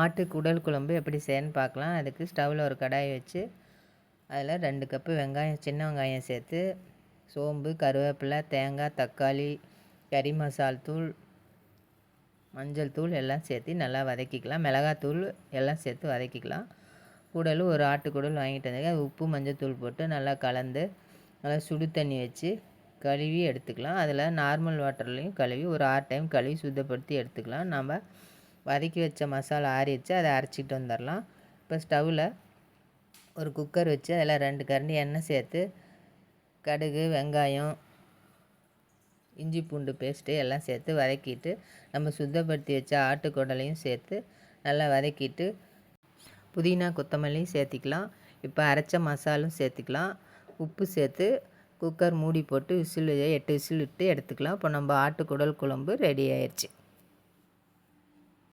ஆட்டு குடல் குழம்பு எப்படி செய்யன்னு பார்க்கலாம். அதுக்கு ஸ்டவ்வில் ஒரு கடாய் வச்சு அதில் ரெண்டு கப்பு வெங்காயம் சின்ன வெங்காயம் சேர்த்து சோம்பு கருவேப்பிலை தேங்காய் தக்காளி கறி மசால் தூள் மஞ்சள் தூள் எல்லாம் சேர்த்து நல்லா வதக்கிக்கலாம். மிளகாத்தூள் எல்லாம் சேர்த்து வதக்கிக்கலாம். குடல் ஒரு ஆட்டு குடல் வாங்கிட்டு வந்து உப்பு மஞ்சள் தூள் போட்டு நல்லா கலந்து நல்லா சுடு தண்ணி வச்சு கழுவி எடுத்துக்கலாம். அதில் நார்மல் வாட்டர்லேயும் கழுவி ஒரு ஆறு டைம் கழுவி சுத்தப்படுத்தி எடுத்துக்கலாம். நம்ம வதக்கி வச்ச மசாலா ஆறிடுச்சு அதை அரைச்சிட்டு வந்துடலாம். இப்போ ஸ்டவ்வில் ஒரு குக்கர் வச்சு அதில் ரெண்டு கரண்டி எண்ணெய் சேர்த்து கடுகு வெங்காயம் இஞ்சி பூண்டு பேஸ்ட்டு எல்லாம் சேர்த்து வதக்கிட்டு நம்ம சுத்தப்படுத்தி வச்ச ஆட்டுக்குடலையும் சேர்த்து நல்லா வதக்கிட்டு புதினா கொத்தமல்லியும் சேர்த்திக்கலாம். இப்போ அரைச்ச மசாலும் சேர்த்துக்கலாம். உப்பு சேர்த்து குக்கர் மூடி போட்டு விசில் எட்டு விசில் விட்டு எடுத்துக்கலாம். இப்போ நம்ம ஆட்டுக்குடல் குழம்பு ரெடி ஆயிடுச்சு.